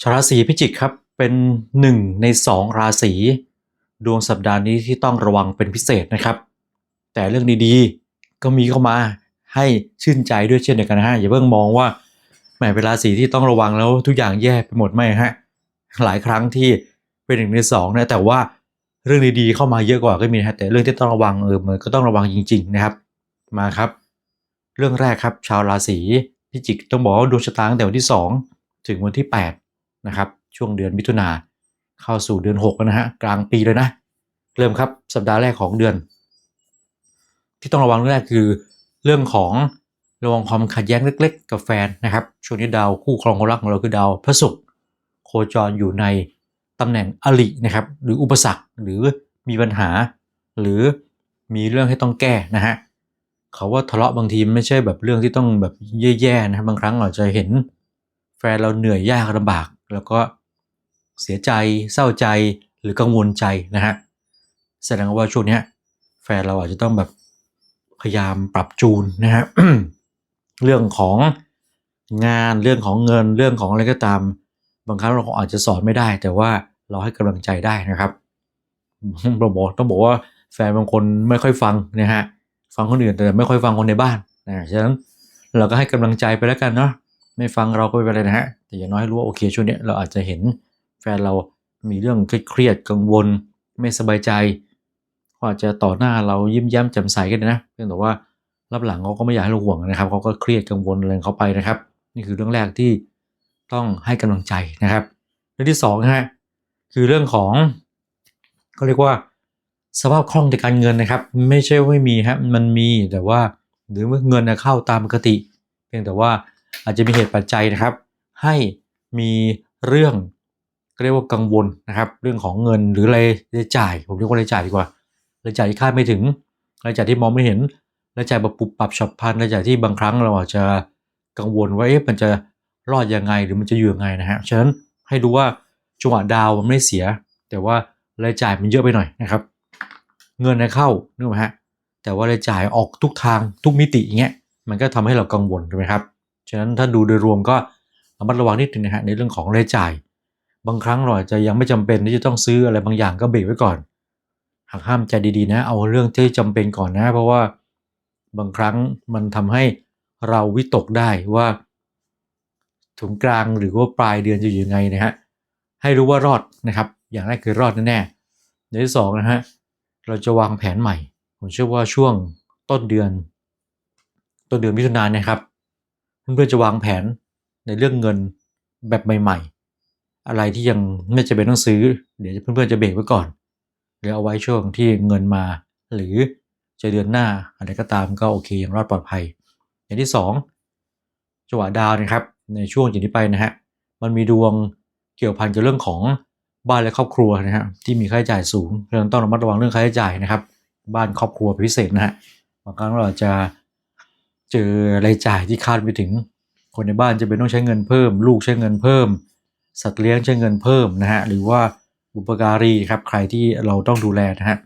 ชาวราศีพิจิกครับเป็นหนึ่งในสองราศีดวงสัปดาห์นี้ที่ต้องระวังเป็นพิเศษนะครับ แต่เรื่องดีๆก็มีเข้ามาให้ชื่นใจด้วยเช่นเดียวกันนะฮะอย่าเพิ่งมองว่าแหมเป็นราศีที่ต้องระวังแล้วทุกอย่างแย่ไปหมดไม่ฮะหลายครั้งที่เป็นหนึ่งในสองนะแต่ว่าเรื่องดีๆเข้ามาเยอะกว่าก็มีนะฮะแต่เรื่องที่ต้องระวังเออมันก็ต้องระวังจริง ๆ นะครับ มาครับ เรื่องแรกครับ ชาวราศีพิจิกต้องบอกว่าดวงชะตาตั้งแต่วันที่ 2 ถึงวันที่ 8 นะครับช่วงเดือนมิถุนาเข้าสู่เดือน6แล้วนะฮะกลางปีเลยนะ เริ่มครับสัปดาห์แรกของเดือน ที่ต้องระวังเรื่องแรกคือ เรื่องของระวังความขัดแย้งเล็ก ๆ กับแฟนนะครับช่วงนี้ดาวคู่ครองคนรักของเราคือดาวพระศุกร์โคจรอยู่ในตำแหน่งอลินะครับหรืออุปสรรคหรือมีปัญหา หรือมีเรื่องให้ต้องแก้นะฮะเขาว่าทะเลาะบางทีไม่ใช่แบบเรื่องที่ต้องแบบแย่ๆนะครับบางครั้งเราจะเห็นแฟนเราเหนื่อยยากลำบาก แล้วก็เสียใจเศร้าใจหรือกังวลใจนะฮะแสดงว่าช่วงนี้แฟนเราอาจจะต้องแบบพยายามปรับจูนนะฮะเรื่องของงานเรื่องของเงินเรื่องของอะไรก็ตาม บางครั้งเราอาจจะสอนไม่ได้ แต่ว่าเราให้กำลังใจได้นะครับเราบอกต้องบอกว่าแฟนบางคนไม่ค่อยฟังนะฮะฟังคนอื่นแต่ไม่ค่อยฟังคนในบ้านนะฉะนั้นเราก็ให้กำลังใจไปแล้วกันเนาะ ไม่ฟังเราก็ไม่เป็นไรนะฮะ แต่อย่างน้อยให้รู้ว่าโอเคช่วงนี้เราอาจจะเห็นแฟนเรามีเรื่องเครียดกังวล ไม่สบายใจก็อาจจะต่อหน้าเรายิ้มแย้มแจ่มใสกันนะเพียงแต่ว่ารับหลังเขาก็ไม่อยากให้เราห่วงนะครับเขาก็เครียดกังวลอะไรเขาไปนะครับ นี่คือเรื่องแรกที่ต้องให้กำลังใจนะครับเรื่องที่สองนะฮะคือเรื่องของเขาเรียกว่าสภาพคล่องในการเงินนะครับ ไม่ใช่ว่าไม่มีครับมันมีแต่ว่าหรือเมื่อเงินน่ะเข้าตามปกติ เพียงแต่ว่า อาจจะมีเหตุปัจจัยนะครับ ให้มีเรื่องเรียกว่ากังวลนะครับ เรื่องของเงินหรือรายจ่าย ผมเรียกว่ารายจ่ายดีกว่ารายจ่ายที่คาดไม่ถึงรายจ่ายที่มองไม่เห็นรายจ่ายแบบปุบปับฉับพลันรายจ่ายที่บางครั้งเราอาจจะกังวลว่าเอ๊ะมันจะรอดยังไงหรือมันจะอยู่ยังไงนะฮะฉะนั้นให้ดูว่าจังหวะดาวมันไม่เสีย แต่ว่ารายจ่ายมันเยอะไปหน่อยนะครับ เงินเข้านึกไหมฮะแต่ว่ารายจ่ายออกทุกทางทุกมิติอย่างเงี้ยมันก็ทำให้เรากังวลถูกไหมครับ ฉะนั้นถ้าดูโดยรวมก็ระมัดระวังนิดนึงนะฮะในเรื่องของรายจ่าย บางครั้งเราอาจจะยังไม่จำเป็นที่จะต้องซื้ออะไรบางอย่างก็เบรกไว้ก่อนหากห้ามใจดีๆนะ เอาเรื่องที่จำเป็นก่อนนะ เพราะว่าบางครั้งมันทำให้เราวิตกได้ว่าถึงกลางหรือว่าปลายเดือนจะอยู่ยังไงนะฮะให้รู้ว่ารอดนะครับ อย่างแรกคือรอดแน่ๆอย่างที่สองนะฮะเราจะวางแผนใหม่ ผมเชื่อว่าช่วงต้นเดือน ต้นเดือนมิถุนายนนะครับ เพื่อนจะวางแผนในเรื่องเงินแบบใหม่ ๆ อะไรที่ยังไม่จำเป็นต้องซื้อ เดี๋ยวเพื่อนๆจะเบรกไว้ก่อน หรือเอาไว้ช่วงที่เงินมา หรือจะเดือนหน้าอะไรก็ตามก็โอเคยังรอดปลอดภัย อย่างที่สองจังหวะดาวนะครับในช่วงจากนี้ไปนะฮะมันมีดวงเกี่ยวพันกับเรื่องของบ้านและครอบครัวนะฮะที่มีค่าใช้จ่ายสูงเราต้องระมัดระวังเรื่องค่าใช้จ่ายนะครับ บ้านครอบครัวพิเศษนะฮะบางครั้งเราอาจจะ เจอรายจ่ายที่คาดไม่ถึง คนในบ้านจะเป็นต้องใช้เงินเพิ่ม ลูกใช้เงินเพิ่ม สัตว์เลี้ยงใช้เงินเพิ่มนะฮะหรือว่าบุปการีครับใครที่เราต้องดูแลนะฮะ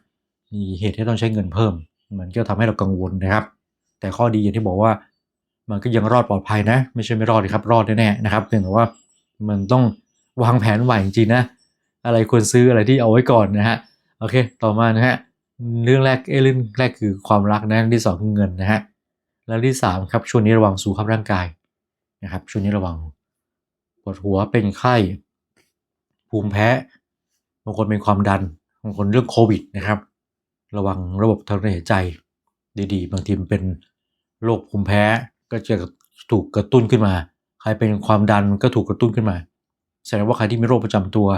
มีเหตุที่ต้องใช้เงินเพิ่ม มันก็ทำให้เรากังวลนะครับ แต่ข้อดีอย่างที่บอกว่ามันก็ยังรอดปลอดภัยนะ ไม่ใช่ไม่รอดครับ รอดแน่ๆนะครับเพียงแต่ว่ามันต้องวางแผนใหม่จริงๆนะ อะไรควรซื้ออะไรที่เอาไว้ก่อนนะฮะโอเค ต่อมานะฮะเรื่องแรกเอเรื่องแรกคือความรักนะเรื่องที่สองคือเงินนะฮะ แล้วที่สามครับช่วงนี้ระวังสุขภาพร่างกายนะครับช่วงนี้ระวังปวดหัวเป็นไข้ภูมิแพ้บางคนเป็นความดันบางคนเรื่องโควิดนะครับ ระวังระบบทางเดินหายใจดีๆ บางทีมันเป็นโรคภูมิแพ้ก็จะถูกกระตุ้นขึ้นมา ใครเป็นความดันก็ถูกกระตุ้นขึ้นมา แสดงว่าใครที่มีโรคประจำตัว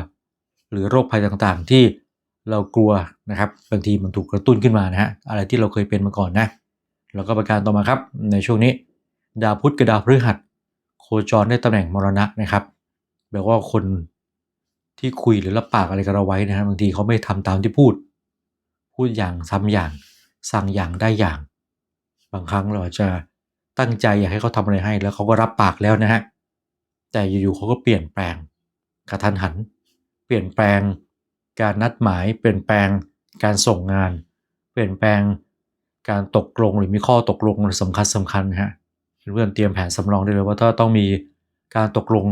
หรือโรคภัยต่างๆ ที่เรากลัวนะครับบางทีมันถูกกระตุ้นขึ้นมานะฮะอะไรที่เราเคยเป็นมาก่อนนะ แล้วก็ประการต่อมาครับ ในช่วงนี้ ดาวพุธกับดาวพฤหัส โคจรได้ตำแหน่งมรณะนะครับแปลว่าคนที่คุยหรือรับปากอะไรกับเราไว้นะฮะบบางทีเขาไม่ทำตามที่พูด พูดอย่างซ้ำอย่าง สั่งอย่างได้อย่าง บางครั้งเราจจะตั้งใจอยากให้เขาทำอะไรให้ แล้วเขาก็รับปากแล้วนะฮะแต่อยู่ๆเขาก็เปลี่ยนแปลงกระทันหัน เปลี่ยนแปลงการนัดหมาย เปลี่ยนแปลงการส่งงาน เปลี่ยนแปลง การตกลงหรือมีข้อตกลงสำคัญสำคัญฮะเพื่อนเตรียมแผนสำรองได้เลยว่าถ้าต้องมีการตกลง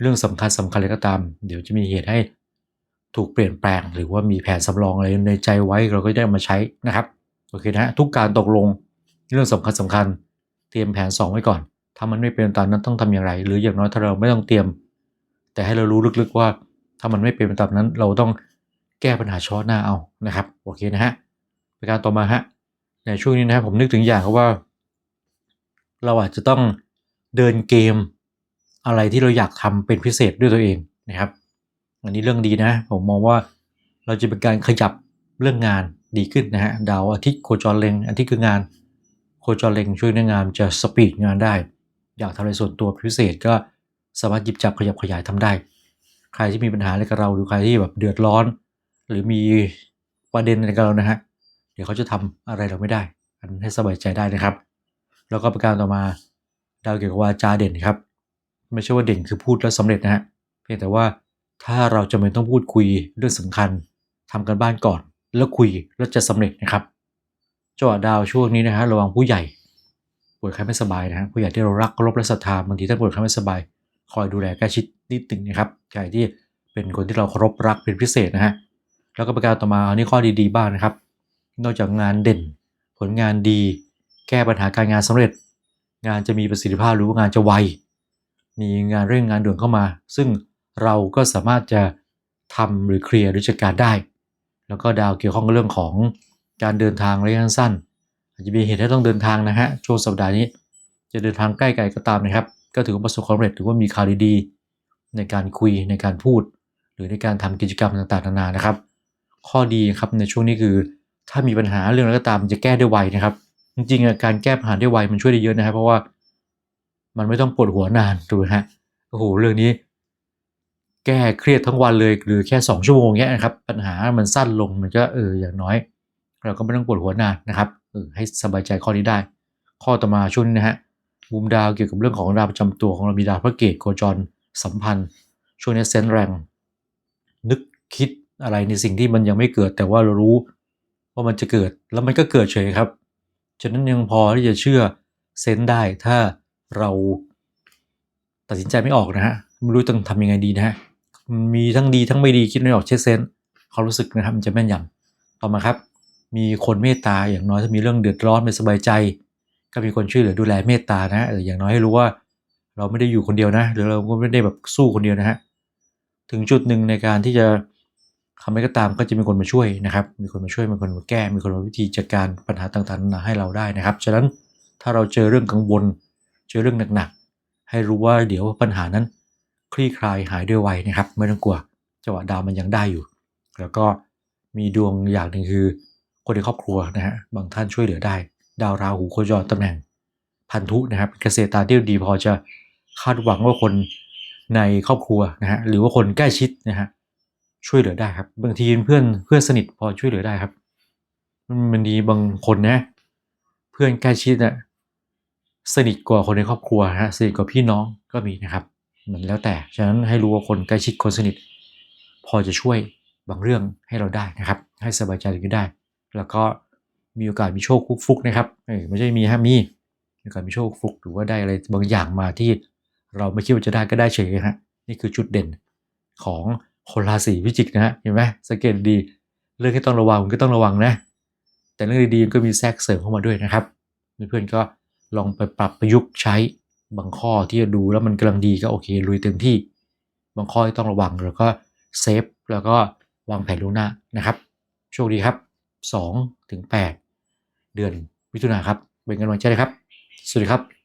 เรื่องสำคัญสำคัญอะไรก็ตาม เดี๋ยวจะมีเหตุให้ถูกเปลี่ยนแปลง หรือว่ามีแผนสำรองอะไรในใจไว้เราก็ได้มาใช้นะครับโอเคนะฮะทุกการตกลงเรื่องสำคัญสำคัญ เตรียมแผน 2 ไว้ก่อน ถ้ามันไม่เป็นตามนั้นต้องทำอย่างไร หรืออย่างน้อยถ้าเราไม่ต้องเตรียม แต่ให้เรารู้ลึกๆว่า ถ้ามันไม่เป็นตามนั้น เราต้องแก้ปัญหาเฉพาะหน้าเอานะครับโอเคนะฮะประการต่อมาฮะ ในช่วงนี้นะครับผมนึกถึงอย่างครับว่า เราอาจจะต้องเดินเกมอะไรที่เราอยากทำเป็นพิเศษด้วยตัวเองนะครับ อันนี้เรื่องดีนะ ผมมองว่าเราจะเป็นการขยับเรื่องงานดีขึ้นนะฮะดาวอาทิตย์โคจรเล็งอาทิตย์คืองาน โคจรเล็งช่วยในงานจะสปีดงานได้ อยากทำอะไรส่วนตัวพิเศษก็สามารถหยิบจับขยับขยายทำได้ ใครที่มีปัญหาอะไรกับเราหรือใครที่แบบเดือดร้อน หรือมีประเด็นอะไรกับเรานะฮะ เดี๋ยวเขาจะทำอะไรเราไม่ได้ อันให้สบายใจได้นะครับ แล้วก็ประการต่อมาดาวเกี่ยวกับวาจาเด่นครับ ไม่ใช่ว่าเด่นคือพูดแล้วสำเร็จนะฮะเพียงแต่ว่าถ้าเราจะไม่ต้องพูดคุยเรื่องสำคัญทำกันบ้านก่อน แล้วคุยแล้วจะสำเร็จนะครับจังหวะดาวช่วงนี้นะฮะระวังผู้ใหญ่ป่วยไข้ไม่สบายนะฮะผู้ใหญ่ที่เรารักเคารพและศรัทธาบางทีถ้าป่วยไข้ไม่สบาย คอยดูแลใกล้ชิดนิดหนึ่งนะครับใครที่เป็นคนที่เราเคารพรักเป็นพิเศษนะฮะแล้วก็ประการต่อมาอันนี้ข้อดีๆบ้างนะครับ นอกจากงานเด่น ผลงานดี แก้ปัญหาการงานสำเร็จ งานจะมีประสิทธิภาพหรือว่างานจะไว มีงานเร่งงานด่วนเข้ามา ซึ่งเราก็สามารถจะทำหรือเคลียร์หรือจัดการได้ แล้วก็ดาวเกี่ยวข้องกับเรื่องของการเดินทางระยะสั้นอาจจะมีเหตุให้ต้องเดินทางนะฮะช่วงสัปดาห์นี้ จะเดินทางใกล้ไกลก็ตามนะครับ ก็ถือว่าประสบความสำเร็จถือว่ามีข่าวดีๆในการคุยในการพูด หรือในการทำกิจกรรมต่างๆนานานะครับ ข้อดีครับในช่วงนี้คือ ถ้ามีปัญหาเรื่องอะไรก็ตามจะแก้ได้ไวนะครับ จริงๆการแก้ปัญหาได้ไวมันช่วยได้เยอะนะครับ เพราะว่ามันไม่ต้องปวดหัวนานถูกไหมฮะโอ้โหเรื่องนี้ แก้เครียดทั้งวันเลยหรือแค่ 2 ชั่วโมงเงี้ยนะครับ ปัญหามันสั้นลงมันก็เอออย่างน้อย เราก็ไม่ต้องปวดหัวนานนะครับเออให้สบายใจข้อนี้ได้ ข้อต่อมาช่วงนี้นะฮะมุมดาวเกี่ยวกับเรื่องของดาวประจำตัวของเรามีดาวพระเกตโคจรสัมพันธ์ ช่วงนี้เซนแรง นึกคิดอะไรในสิ่งที่มันยังไม่เกิด แต่ว่าเรารู้ ว่ามันจะเกิดแล้วมันก็เกิดเฉยครับ ฉะนั้นยังพอที่จะเชื่อเซนได้ถ้าเราตัดสินใจไม่ออกนะฮะไม่รู้ต้องทำยังไงดีนะฮะมีทั้งดีทั้งไม่ดีคิดไม่ออกเช็คเซนเขารู้สึกนะครับมันจะแม่นยำต่อมาครับ มีคนเมตตาอย่างน้อยถ้ามีเรื่องเดือดร้อนไม่สบายใจ ก็มีคนช่วยเหลือดูแลเมตตานะเอออย่างน้อยให้รู้ว่าเราไม่ได้อยู่คนเดียวนะหรือเราก็ไม่ได้แบบสู้คนเดียวนะฮะถึงจุดหนึ่งในการที่จะ ทำอะไรก็ตามก็จะมีคนมาช่วยนะครับ มีคนมาช่วยมีคนมาแก้ มีคนมาวิธีจัดการปัญหาต่างๆ ให้เราได้นะครับฉะนั้นถ้าเราเจอเรื่องกังวล เจอเรื่องหนักๆ ให้รู้ว่าเดี๋ยวปัญหานั้นคลี่คลายหายด้วยไวนะครับ ไม่ต้องกลัวจังหวะดาวมันยังได้อยู่ แล้วก็มีดวงอย่างหนึ่งคือ คนในครอบครัวนะฮะบางท่านช่วยเหลือได้ ดาวราหูโคจรตำแหน่งพันธุนะครับเป็นเกษตรตาที่ดีพอจะคาดหวังว่าคนในครอบครัวนะฮะหรือว่าคนใกล้ชิดนะฮะ ช่วยเหลือได้ครับ บางทีเพื่อนเพื่อนสนิทพอช่วยเหลือได้ครับ มันมันมีบางคนนะ เพื่อนใกล้ชิดนะสนิทกว่าคนในครอบครัวฮะสนิทกว่าพี่น้องก็มีนะครับมันแล้วแต่ฉะนั้นให้รู้ว่าคนใกล้ชิดคนสนิท พอจะช่วยบางเรื่องให้เราได้นะครับ ให้สบายใจก็ได้ แล้วก็มีโอกาสมีโชคฟุกๆนะครับเออไม่ใช่มีฮะมีมีโอกาสมีโชคฟุกหรือว่าได้อะไรบางอย่างมาที่เราไม่คิดว่าจะได้ก็ได้เฉยฮะนี่คือจุดเด่นของ คนราศีพิจิกนะฮะเห็นไหมสังเกตดี เรื่องที่ต้องระวังก็ต้องระวังนะ แต่เรื่องดีๆก็มีแทรกเสริมเข้ามาด้วยนะครับเพื่อนๆก็ลองไปปรับประยุกต์ใช้บางข้อที่ดูแล้วมันกำลังดีก็โอเคลุยเต็มที่ บางข้อที่ต้องระวังแล้วก็เซฟแล้วก็วางแผนล่วงหน้านะครับโชคดีครับ2ถึง8เดือนมิถุนาครับเป็นกำลังใจเลยครับ สวัสดีครับ